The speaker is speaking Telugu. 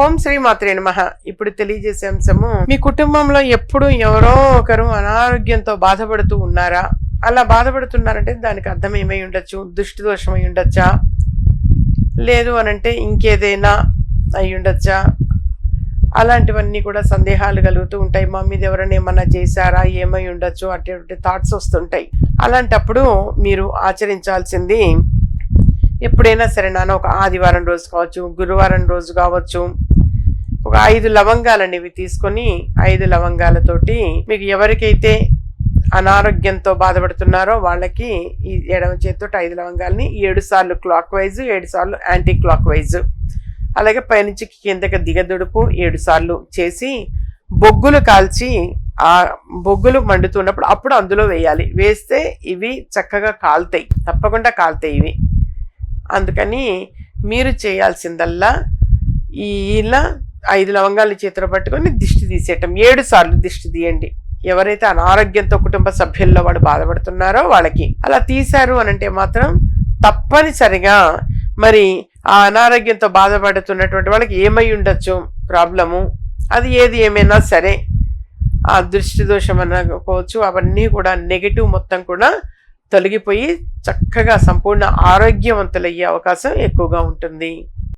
ఓం శ్రీ మాత్రే నమ. ఇప్పుడు తెలియజేసే అంశము మీ కుటుంబంలో ఎప్పుడు ఎవరో ఒకరు అనారోగ్యంతో బాధపడుతూ ఉన్నారా? అలా బాధపడుతున్నారంటే దానికి అర్థం ఏమై ఉండొచ్చు దుష్టి దోషం అయి ఉండొచ్చా? లేదు అనంటే ఇంకేదైనా అయి ఉండొచ్చా? అలాంటివన్నీ కూడా సందేహాలు కలుగుతూ ఉంటాయి. మా మీద ఎవరైనా ఏమన్నా చేశారా ఏమై ఉండొచ్చు అటువంటి థాట్స్ వస్తుంటాయి. అలాంటప్పుడు మీరు ఆచరించాల్సింది ఎప్పుడైనా సరే నాన్న ఒక ఆదివారం రోజు కావచ్చు గురువారం రోజు కావచ్చు ఒక ఐదు లవంగాలు ఇవి తీసుకొని ఐదు లవంగాలతోటి మీకు ఎవరికైతే అనారోగ్యంతో బాధపడుతున్నారో వాళ్ళకి ఈ ఎడమ చేతితో ఐదు లవంగాలని ఏడు సార్లు క్లాక్ వైజ్ ఏడు సార్లు యాంటీ క్లాక్ వైజ్ అలాగే పైనుంచి కిందకి దిగదుడుపు ఏడు సార్లు చేసి బొగ్గులు కాల్చి ఆ బొగ్గులు మండుతున్నప్పుడు అప్పుడు అందులో వేయాలి. వేస్తే ఇవి చక్కగా కాలుతాయి. తప్పకుండా కాలుతాయి ఇవి. అందుకని మీరు చేయాల్సిందల్లా ఈ ఇలా ఐదు లవంగాలు చేతిలో పట్టుకొని దిష్టి తీసేయటం. ఏడు సార్లు దిష్టి తీయండి. ఎవరైతే అనారోగ్యంతో కుటుంబ సభ్యుల్లో వాడు బాధపడుతున్నారో వాళ్ళకి అలా తీశారు అని అంటే మాత్రం తప్పనిసరిగా మరి ఆ అనారోగ్యంతో బాధపడుతున్నటువంటి వాళ్ళకి ఏమై ఉండొచ్చు? ప్రాబ్లము. అది ఏది ఏమైనా సరే. ఆ దృష్టి దోషం అనుకోవచ్చు అవన్నీ కూడా నెగిటివ్ మొత్తం కూడా తొలగిపోయి చక్కగా సంపూర్ణ ఆరోగ్యవంతులయ్యే అవకాశం ఎక్కువగా ఉంటుంది.